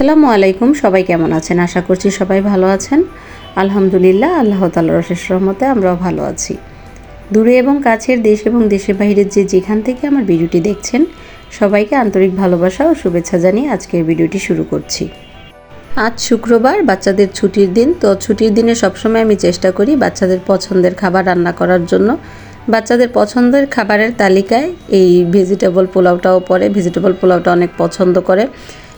আসসালামু আলাইকুম। সবাই কেমন আছেন? আশা করছি সবাই ভালো আছেন। আলহামদুলিল্লাহ, আল্লাহ তালার অশেষ রহমতে আমরাও ভালো আছি। দূরে এবং কাছের দেশ এবং দেশের বাইরের যে যেখান থেকে আমার ভিডিওটি দেখছেন, সবাইকে আন্তরিক ভালোবাসা ও শুভেচ্ছা জানিয়ে আজকের ভিডিওটি শুরু করছি। আজ শুক্রবার, বাচ্চাদের ছুটির দিন, তো ছুটির দিনে সবসময় আমি চেষ্টা করি বাচ্চাদের পছন্দের খাবার রান্না করার জন্য। বাচ্চাদের পছন্দের খাবারের তালিকায় এই ভেজিটেবল পোলাওটাও পড়ে ভেজিটেবল পোলাওটা অনেক পছন্দ করে।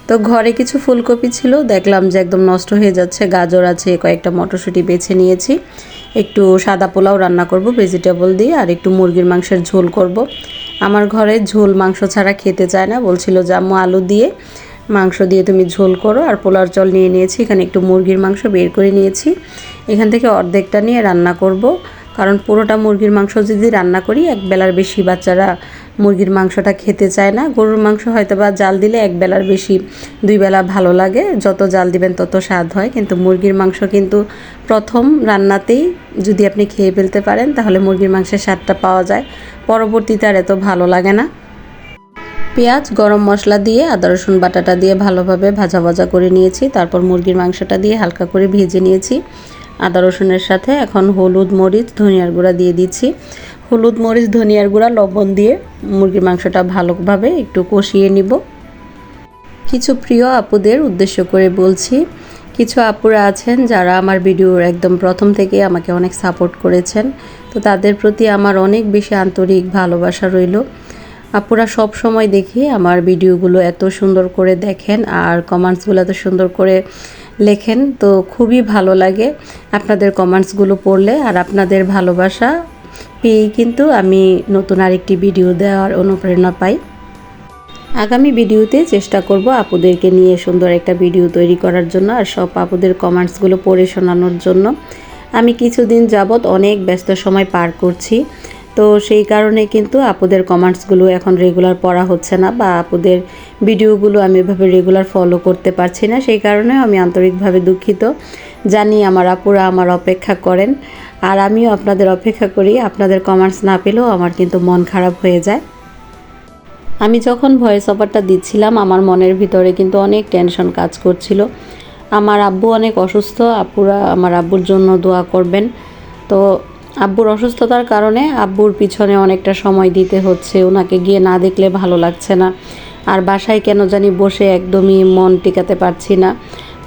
তো ঘরে কিছু ফুলকপি ছিল, দেখলাম যে একদম নষ্ট হয়ে যাচ্ছে, গাজর আছে, কয়েকটা মটরশুঁটি বেছে নিয়েছি একটু সাদা পোলাও রান্না করব ভেজিটেবল দিয়ে, আর একটু মুরগির মাংসের ঝোল করব। আমার ঘরে ঝোল মাংস ছাড়া খেতে চায় না, বলছিল যে, আম্মু, আলু দিয়ে মাংস দিয়ে তুমি ঝোল করো, আর পোলার জল নিয়ে নিয়েছি, এখানে একটু মুরগির মাংস বের করে নিয়েছি এখান থেকে অর্ধেকটা নিয়ে রান্না করব, কারণ পুরোটা মুরগির মাংস যদি রান্না করি এক বেলার বেশি বাচ্চারা মুরগির মাংসটা খেতে চায় না। গরুর মাংস হয়তো বা জাল দিলে এক বেলার বেশি, দুই বেলা ভালো লাগে। যত জাল দিবেন তত স্বাদ হয়। কিন্তু মুরগির মাংস কিন্তু প্রথম রান্নাতেই যদি আপনি খেয়ে ফেলতে পারেন, তাহলে মুরগির মাংসের স্বাদটা পাওয়া যায়। পরবর্তীতে আর এত ভালো লাগে না। পেঁয়াজ, গরম মশলা দিয়ে, আদা, রসুন, বাটাটা দিয়ে ভালোভাবে ভাজা ভাজা করে নিয়েছি। তারপর মুরগির মাংসটা দিয়ে হালকা করে ভেজে নিয়েছি। আদা, রসুনের সাথে এখন হলুদ, মরিচ, ধনিয়ার গুঁড়া দিয়ে দিচ্ছি। হলুদ, মরিচ, ধনিয়ার গুঁড়া, লবণ দিয়ে মুরগির মাংসটা ভালোভাবে একটু কষিয়ে নিব। কিছু প্রিয় আপুদের উদ্দেশ্য করে বলছি, কিছু আপুরা আছেন যারা আমার ভিডিওর একদম প্রথম থেকে আমাকে অনেক সাপোর্ট করেছেন, তো তাদের প্রতি আমার অনেক বেশি আন্তরিক ভালোবাসা রইল। আপুরা সব সময় দেখি আমার ভিডিওগুলো এত সুন্দর করে দেখেন আর কমেন্টসগুলো এত সুন্দর করে লেখেন, তো খুবই ভালো লাগে আপনাদের কমেন্টসগুলো পড়লে আর আপনাদের ভালোবাসা পেয়েই কিন্তু আমি নতুন আরেকটি ভিডিও দেওয়ার অনুপ্রেরণা পাই। আগামী ভিডিওতে চেষ্টা করব আপুদেরকে নিয়ে সুন্দর একটা ভিডিও তৈরি করার জন্য আর সব আপুদের কমেন্টসগুলো পড়ে শোনানোর জন্য। আমি কিছুদিন যাবৎ অনেক ব্যস্ত সময় পার করছি, তো সেই কারণে কিন্তু আপুদের কমেন্টসগুলো এখন রেগুলার পড়া হচ্ছে না বা আপুদের ভিডিওগুলো আমি এভাবে রেগুলার ফলো করতে পারছি না, সেই কারণে আমি আন্তরিকভাবে দুঃখিত। জানি আমার আপুরা আমার অপেক্ষা করেন আর আমিও আপনাদের অপেক্ষা করি, আপনাদের কমেন্টস না পেলেও আমার কিন্তু মন খারাপ হয়ে যায়। আমি যখন ভয়েস অফারটা দিচ্ছিলাম, আমার মনের ভিতরে কিন্তু অনেক টেনশন কাজ করছিল। আমার আব্বু অনেক অসুস্থ, আপুরা, আমার আব্বুর জন্য দোয়া করবেন। তো আব্বুর অসুস্থতার কারণে আব্বুর পিছনে অনেকটা সময় দিতে হচ্ছে, ওনাকে গিয়ে না দেখলে ভালো লাগছে না। আর বাসায় কেন জানি বসে একদমই মন টিকাতে পারছি না।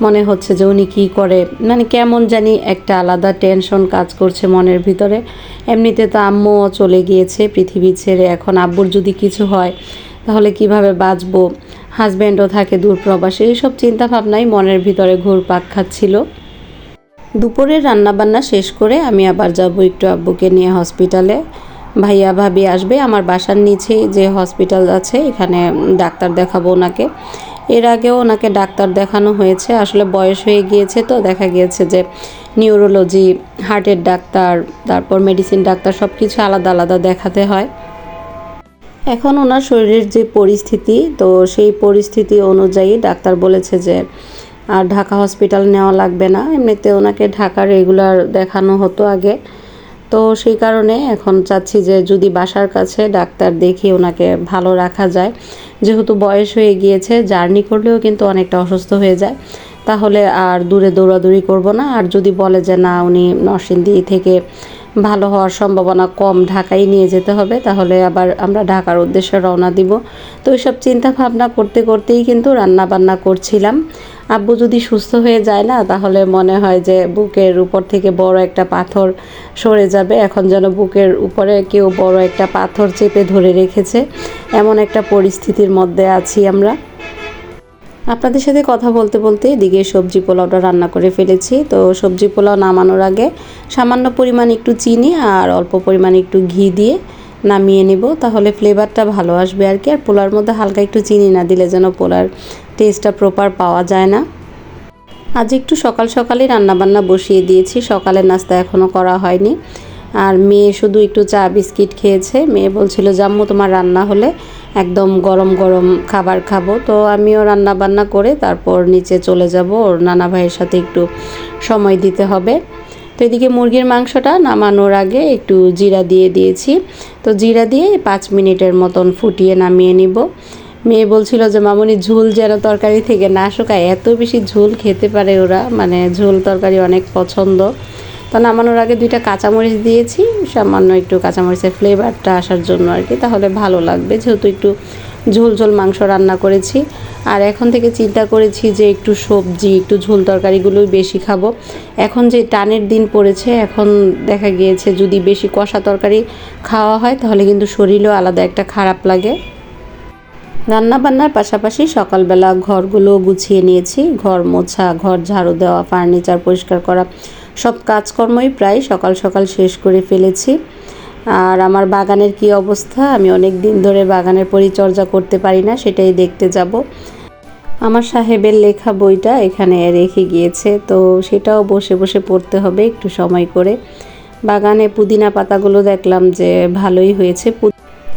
মনে হচ্ছে যে উনি কী করে মানে কেমন জানি একটা আলাদা টেনশন কাজ করছে মনের ভিতরে। এমনিতে তো আম্মুও চলে গিয়েছে পৃথিবী ছেড়ে, এখন আব্বুর যদি কিছু হয়, তাহলে কীভাবে বাঁচবো? হাজব্যান্ডও থাকে দূর প্রবাসে এইসব চিন্তা ভাবনাই মনের ভিতরে ঘুরপাক খাচ্ছিল। দুপুরের রান্নাবান্না শেষ করে আমি আবার যাব একটু আব্বুকে নিয়ে হসপিটালে ভাইয়া ভাবি আসবে আমার বাসার নিচেই যে হসপিটাল আছে, এখানে ডাক্তার দেখাবো ওনাকে। এর আগেও ওনাকে ডাক্তার দেখানো হয়েছে, আসলে বয়স হয়ে গিয়েছে তো, দেখা গিয়েছে যে নিউরোলজি হার্টের ডাক্তার, তারপর মেডিসিন ডাক্তার সব কিছু আলাদা আলাদা দেখাতে হয়। এখন ওনার শরীরের যে পরিস্থিতি, তো সেই পরিস্থিতি অনুযায়ী ডাক্তার বলেছে যে আর ঢাকা হসপিটাল নেওয়া লাগবে না। এমনিতে ওনাকে ঢাকা রেগুলার দেখানো হতো আগে। তো সেই কারণে এখন চাচ্ছি যে যদি বাসার কাছে ডাক্তার দেখিয়ে ওনাকে ভালো রাখা যায়, যেহেতু বয়স হয়ে গিয়েছে, জার্নি করলেও কিন্তু অনেকটা অসুস্থ হয়ে যায়, তাহলে আর দূরে দৌড়াদৌড়ি করব না। আর যদি বলে যে না, উনি নরসিংদী থেকে ভালো হওয়ার সম্ভাবনা কম ঢাকায় নিয়ে যেতে হবে। তাহলে আবার আমরা ঢাকার উদ্দেশ্যে রওনা দিব। তো এইসব চিন্তা ভাবনা করতে করতেই কিন্তু রান্না বান্না করছিলাম। আব্বু যদি সুস্থ হয়ে যায় না, তাহলে মনে হয় যে বুকের উপর থেকে বড় একটা পাথর সরে যাবে। এখন যেন বুকের উপরে কেউ বড় একটা পাথর চেপে ধরে রেখেছে। এমন একটা পরিস্থিতির মধ্যে আছি আমরা। আপনাদের সাথে কথা বলতে বলতে এদিকে সবজি পোলাওটা রান্না করে ফেলেছি। তো সবজি পোলাও নামানোর আগে সামান্য পরিমাণ একটু চিনি আর অল্প পরিমাণ একটু ঘি দিয়ে নামিয়ে নিব, তাহলে ফ্লেভারটা ভালো আসবে আর কি আর পোলার মধ্যে হালকা একটু চিনি না দিলে যেন পোলার টেস্টটা প্রপার পাওয়া যায় না। আজ একটু সকাল সকালেই রান্নাবান্না বসিয়ে দিয়েছি সকালের নাস্তা এখনও করা হয়নি। আর মেয়ে শুধু একটু চা বিস্কিট খেয়েছে। মেয়ে বলছিল, জাম্মু, তোমার রান্না হলে একদম গরম গরম খাবার খাব। তো আমিও রান্না বান্না করে তারপর নিচে চলে যাব। ওর নানা ভাইয়ের সাথে একটু সময় দিতে হবে। তো এদিকে মুরগির মাংসটা নামানোর আগে একটু জিরা দিয়ে দিয়েছি। তো জিরা দিয়ে পাঁচ মিনিটের মতন ফুটিয়ে নামিয়ে নিব। মেয়ে বলছিল যে, মামুনি ঝোল যেন তরকারি থেকে না শুকায়। এত বেশি ঝোল খেতে পারে ওরা। মানে ঝোল তরকারি অনেক পছন্দ। তো নামানোর আগে দুইটা কাঁচামরিচ দিয়েছি, সামান্য একটু কাঁচামরিচের ফ্লেভারটা আসার জন্য আর কি, তাহলে ভালো লাগবে। যেহেতু একটু ঝোল ঝোল মাংস রান্না করেছি, আর এখন থেকে চিন্তা করেছি যে একটু সবজি, একটু ঝোল তরকারিগুলোই বেশি খাব। এখন যে টানের দিন পড়েছে, এখন দেখা গিয়েছে যদি বেশি কষা তরকারি খাওয়া হয়, তাহলে কিন্তু শরীরও আলাদা একটা খারাপ লাগে। রান্না বান্নার পাশাপাশি সকালবেলা ঘরগুলো গুছিয়ে নিয়েছি, ঘর মোছা, ঘর ঝাড়ু দেওয়া, ফার্নিচার পরিষ্কার করা সব কাজকর্মই প্রায় সকাল সকাল শেষ করে ফেলেছি। আর আমার বাগানের কি অবস্থা? আমি অনেক দিন ধরে বাগানের পরিচর্যা করতে পারি না, সেটাই দেখতে যাব। আমার সাহেবের লেখা বইটা এখানে রেখে গিয়েছে, তো সেটাও বসে বসে পড়তে হবে একটু সময় করে। বাগানে পুদিনা পাতাগুলো দেখলাম যে ভালোই হয়েছে।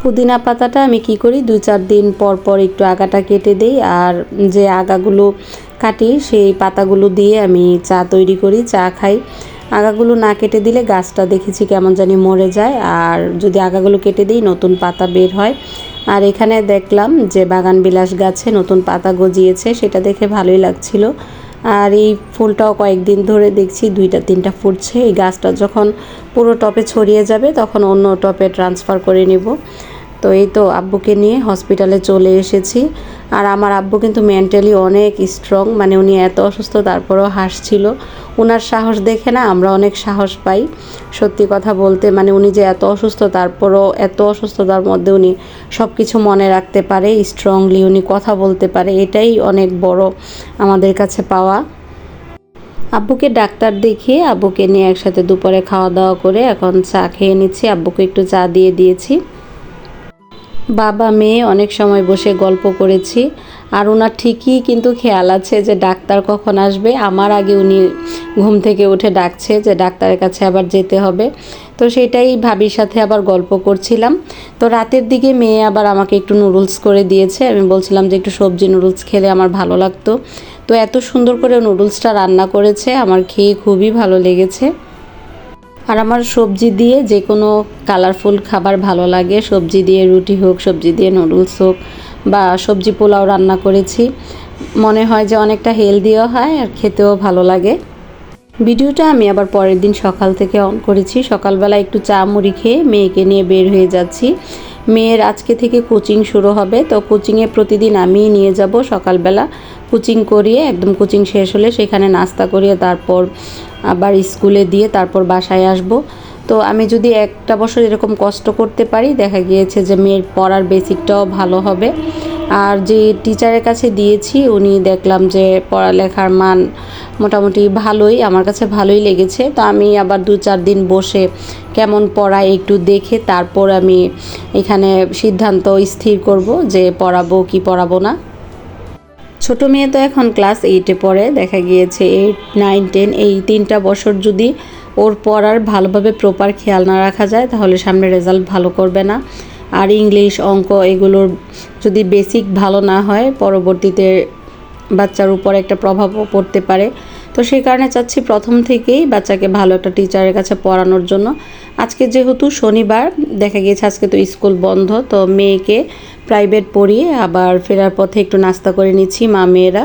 পুদিনা পাতাটা আমি কি করি? দু চার দিন পর পর একটু আগাটা কেটে দেই, আর যে আগাগুলো কাটি সেই পাতাগুলো দিয়ে আমি চা তৈরি করি, চা খাই। আগাগুলো না কেটে দিলে গাছটা দেখেছি কেমন জানি মরে যায়। আর যদি আগাগুলো কেটে দিই, নতুন পাতা বের হয়। আর এখানে দেখলাম যে বাগান বিলাস গাছে নতুন পাতা গজিয়েছে, সেটা দেখে ভালোই লাগছিল। আর এই ফুলটাও কয়েকদিন ধরে দেখছি, দুইটা, তিনটা ফুটছে। এই গাছটা যখন পুরো টপে ছড়িয়ে যাবে, তখন অন্য টপে ট্রান্সফার করে নেব। তো এই তো আব্বুকে নিয়ে হসপিটালে চলে এসেছি। আর আমার আব্বু কিন্তু মেন্টালি অনেক স্ট্রং মানে উনি এত অসুস্থ তারপরেও হাসছিল। ওনার সাহস দেখে না আমরা অনেক সাহস পাই। সত্যি কথা বলতে মানে উনি যে এত অসুস্থ তারপরও এত অসুস্থতার মধ্যে উনি সব কিছু মনে রাখতে পারে স্ট্রংলি উনি কথা বলতে পারে, এটাই অনেক বড় আমাদের কাছে পাওয়া। আব্বুকে ডাক্তার দেখিয়ে আব্বুকে নিয়ে একসাথে দুপুরে খাওয়া দাওয়া করে এখন চা খেয়ে নিচ্ছি। আব্বুকে একটু চা দিয়ে দিয়েছি। বাবা মেয়ে অনেক সময় বসে গল্প করেছি, আর ওনার ঠিকই কিন্তু খেয়াল আছে যে ডাক্তার কখন আসবে। আমার আগে উনি ঘুম থেকে উঠে ডাকছে যে ডাক্তারের কাছে আবার যেতে হবে। তো সেটাই ভাবির সাথে আবার গল্প করছিলাম। তো রাতের দিকে মেয়ে আবার আমাকে একটু নুডলস করে দিয়েছে। আমি বলছিলাম যে একটু সবজি নুডলস খেলে আমার ভালো লাগতো। তো এত সুন্দর করে নুডলসটা রান্না করেছে, আমার খেয়ে খুবই ভালো লেগেছে। আর আমার সবজি দিয়ে যে কোনো কালারফুল খাবার ভালো লাগে, সবজি দিয়ে রুটি হোক, সবজি দিয়ে নুডলস হোক বা সবজি পোলাও রান্না করেছি। মনে হয় যে অনেকটা হেলদিও হয় আর খেতেও ভালো লাগে। ভিডিওটা আমি আবার পরের দিন সকাল থেকে অন করেছি। সকালবেলা একটু চা মুড়ি খেয়ে মেয়েকে নিয়ে বের হয়ে যাচ্ছি। মেয়ের আজকে থেকে কোচিং শুরু হবে। তো কোচিংয়ে প্রতিদিন আমিই নিয়ে যাব সকালবেলা। কোচিং করিয়ে, একদম কোচিং শেষ হলে সেখানে নাস্তা করিয়ে তারপর আবার স্কুলে দিয়ে তারপর বাসায় আসব। তো আমি যদি একটা বছর এরকম কষ্ট করতে পারি, দেখা গিয়েছে যে মেয়ের পড়ার বেসিকটাও ভালো হবে। আর যে টিচারের কাছে দিয়েছি, উনি দেখলাম যে পড়ালেখার মান মোটামুটি ভালোই, আমার কাছে ভালোই লেগেছে। তো আমি আবার দু চার দিন বসে কেমন পড়ায় একটু দেখে তারপর আমি এখানে সিদ্ধান্ত স্থির করব যে পড়াবো কি পড়াবো না। ছোট মেয়ে তো এখন ক্লাস এইটে পড়ে, দেখা গিয়েছে এইট নাইন টেন এই তিনটা বছর যদি ওর পড়ার ভালোভাবে প্রপার খেয়াল না রাখা যায়, তাহলে সামনে রেজাল্ট ভালো করবে না। আর ইংলিশ অঙ্ক এগুলোর যদি বেসিক ভালো না হয়, পরবর্তীতে বাচ্চার উপর একটা প্রভাবও পড়তে পারে। তো সেই কারণে চাচ্ছি প্রথম থেকেই বাচ্চাকে ভালো একটা টিচারের কাছে পড়ানোর জন্য। আজকে যেহেতু শনিবার, দেখা গিয়েছে আজকে তো স্কুল বন্ধ, তো মেয়েকে প্রাইভেট পড়িয়ে আবার ফেরার পথে একটু নাস্তা করে নিচ্ছি মা মেয়েরা।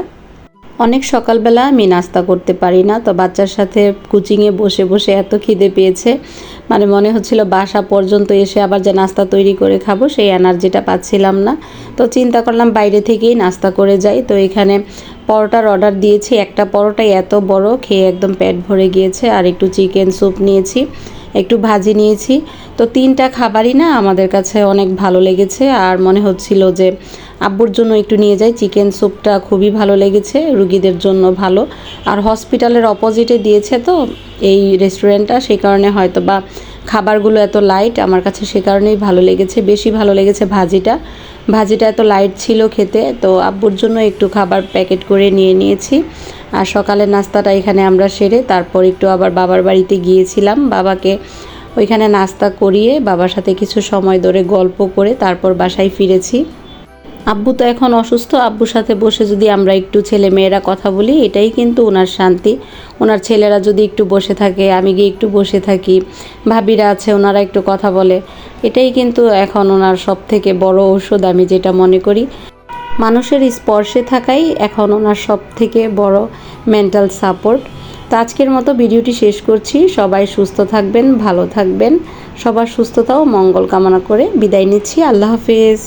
অনেক সকালবেলা আমি নাস্তা করতে পারি না, তো বাচ্চার সাথে কোচিংয়ে বসে বসে এত খিদে পেয়েছে। মানে মনে হচ্ছিল বাসা পর্যন্ত এসে আবার যে নাস্তা তৈরি করে খাব, সেই এনার্জিটা পাচ্ছিলাম না। তো চিন্তা করলাম বাইরে থেকেই নাস্তা করে যাই। তো এখানে পরোটার অর্ডার দিয়েছি। একটা পরোটাই এত বড়, খেয়ে একদম পেট ভরে গিয়েছে। আর একটু চিকেন স্যুপ নিয়েছি, একটু ভাজি নিয়েছি। তো তিনটা খাবারই না আমাদের কাছে অনেক ভালো লেগেছে। আর মনে হচ্ছিল যে আব্বুর জন্য একটু নিয়ে যাই। চিকেন স্যুপটা খুবই ভালো লেগেছে, রুগীদের জন্য ভালো। আর হসপিটালের অপোজিটে দিয়েছে তো এই রেস্টুরেন্টটা সেই কারণে হয়তো বা খাবারগুলো এত লাইট আমার কাছে সে কারণেই ভালো লেগেছে, বেশি ভালো লেগেছে ভাজিটা। ভাজিটা এত লাইট ছিল খেতে, তো আব্বুর জন্য একটু খাবার প্যাকেট করে নিয়ে নিয়েছি। আর সকালের নাস্তাটা এখানে আমরা সেরে তারপর একটু আবার বাবার বাড়িতে গিয়েছিলাম। বাবাকে ওইখানে নাস্তা করিয়ে বাবার সাথে কিছু সময় ধরে গল্প করে তারপর বাসায় ফিরেছি। আব্বু তো এখন অসুস্থ, আব্বুর সাথে বসে যদি আমরা একটু ছেলে মেয়েরা কথা বলি, এটাই কিন্তু ওনার শান্তি। ওনার ছেলেরা যদি একটু বসে থাকে, আমি গিয়ে একটু বসে থাকি, ভাবিরা আছে, ওনারা একটু কথা বলে। এটাই কিন্তু এখন ওনার সব থেকে বড় ঔষধ, আমি যেটা মনে করি। মানুষের স্পর্শে থাকাই এখন ওনার সব থেকে বড় মেন্টাল সাপোর্ট তো আজকের মতো ভিডিওটি শেষ করছি। সবাই সুস্থ থাকবেন, ভালো থাকবেন। সবার সুস্থতা ও মঙ্গল কামনা করে বিদায় নিচ্ছি। আল্লাহ হাফেজ।